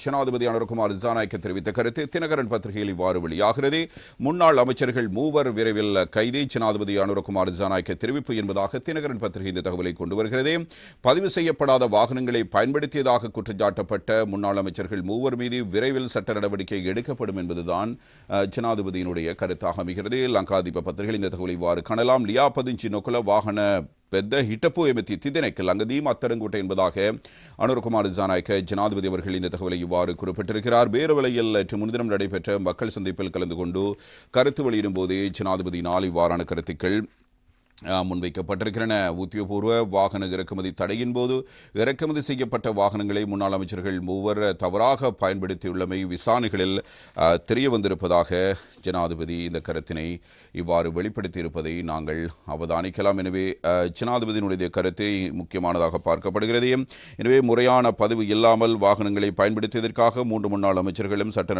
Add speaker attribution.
Speaker 1: ஜனாதிபதி அனுர்குமார் ஜானாய்க்கு தெரிவித்த கருத்து தினகரன் பத்திரிகையில் இவ்வாறு வெளியாகிறது. முன்னாள் அமைச்சர்கள் மூவர் விரைவில் கைது. ஜனாதிபதி அனுர்குமார் ஜானாய்க்கு தெரிவிப்பு என்பதாக தினகரன் பத்திரிகை இந்த தகவலை கொண்டு வருகிறது. பதிவு செய்யப்படாத வாகனங்களை பயன்படுத்தியதாக குற்றச்சாட்டப்பட்ட முன்னாள் அமைச்சர்கள் மூவர் மீது விரைவில் சட்ட நடவடிக்கை எடுக்கப்படும் என்பதுதான் ஜனாதிபதியினுடைய கருத்தாக அமைகிறது. லங்காதீப பத்திரிகையில் இந்த தகவலை இவ்வாறு காணலாம். லியா பதிஞ்சி நொக்குல வாகன ಪೆದ್ದ ஹிட்டப்போ ಎಂಬತ್ತಿತ್ತು ದಿನಕ್ಕೆ ಲಂಗದಿ ಅತ್ತರಂಗೋಟೆ என்பதாக அனுரகுமார் ஜானாய்க்க ஜனாதிபதி அவர்கள் இந்த தகவலை இவ்வாறு குறிப்பிட்டிருக்கிறார். பேரவலையில் நேற்று முன்தினம் நடைபெற்ற மக்கள் சந்திப்பில் கலந்து கொண்டு கருத்து வெளியிடும் போதே ஜனாதிபதி நாள் இவ்வாறான கருத்துக்கள் முன்வைக்கப்பட்டிருக்கின்றன உத்தியோகபூர்வ வாகன இறக்குமதி தடையின் போது இறக்குமதி செய்யப்பட்ட வாகனங்களை முன்னாள் அமைச்சர்கள் மூவர் தவறாக பயன்படுத்தியுள்ளமை விசாரணைகளில் தெரிய வந்திருப்பதாக ஜனாதிபதி இந்த கருத்தினை இவ்வாறு வெளிப்படுத்தியிருப்பதை நாங்கள் அவதானிக்கலாம். எனவே ஜனாதிபதியினுடைய கருத்தை முக்கியமானதாக பார்க்கப்படுகிறது. எனவே முறையான பதிவு இல்லாமல் வாகனங்களை பயன்படுத்தியதற்காக மூன்று முன்னாள் அமைச்சர்களும் சட்ட